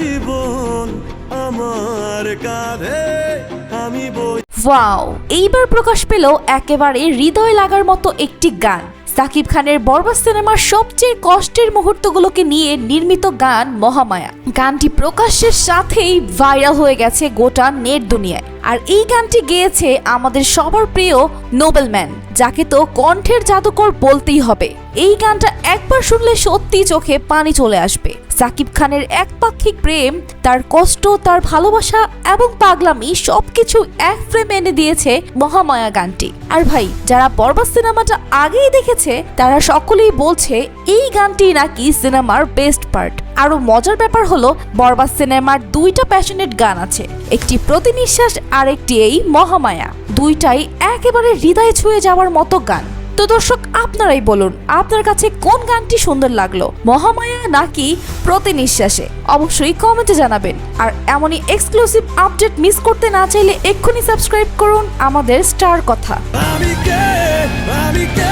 জীবন আমার কাঁধে, আমি বই ওয়াও, এইবার প্রকাশ পেল একেবারে হৃদয় লাগার মতো একটি গান। সাকিব খানের বরবাদ সিনেমার সবচেয়ে কষ্টের মুহূর্তগুলোকে নিয়ে নির্মিত গান মহামায়া। গানটি প্রকাশের সাথেই ভাইরাল হয়ে গেছে গোটা নেট দুনিয়ায়। আর এই গানটি গেয়েছে আমাদের সবার প্রিয় নোবেলম্যান, যাকে তো কণ্ঠের জাদুকর বলতেই হবে। এই গানটা একবার শুনলে সত্যি চোখে পানি চলে আসবে। সাকিব খানের একপাক্ষিক প্রেম, তার কষ্ট, তার ভালোবাসা এবং পাগলামি সবকিছু এক ফ্রেম এনে দিয়েছে মহামায়া গানটি। আর ভাই, যারা বরবাদ সিনেমাটা আগেই দেখেছে, তারা সকলেই বলছে এই গানটি নাকি সিনেমার বেস্ট পার্ট আরও মজার ব্যাপার হলো, বরবাদ সিনেমার দুইটা প্যাশনেট গান আছে। একটি প্রতি নিঃশ্বাস আর একটি এই মহামায়া। দুইটাই একেবারে হৃদয় ছুঁয়ে যাওয়ার মতো গান। তো দর্শক, আপনারাই বলুন, আপনার কাছে কোন গানটি সুন্দর লাগল? মহামায়া নাকি প্রতি নিঃশ্বাসে? অবশ্যই কমেন্টে জানাবেন। আর এমনই এক্সক্লুসিভ আপডেট মিস করতে না চাইলে এক্ষুনি সাবস্ক্রাইব করুন আমাদের স্টার কথা। আমি কে?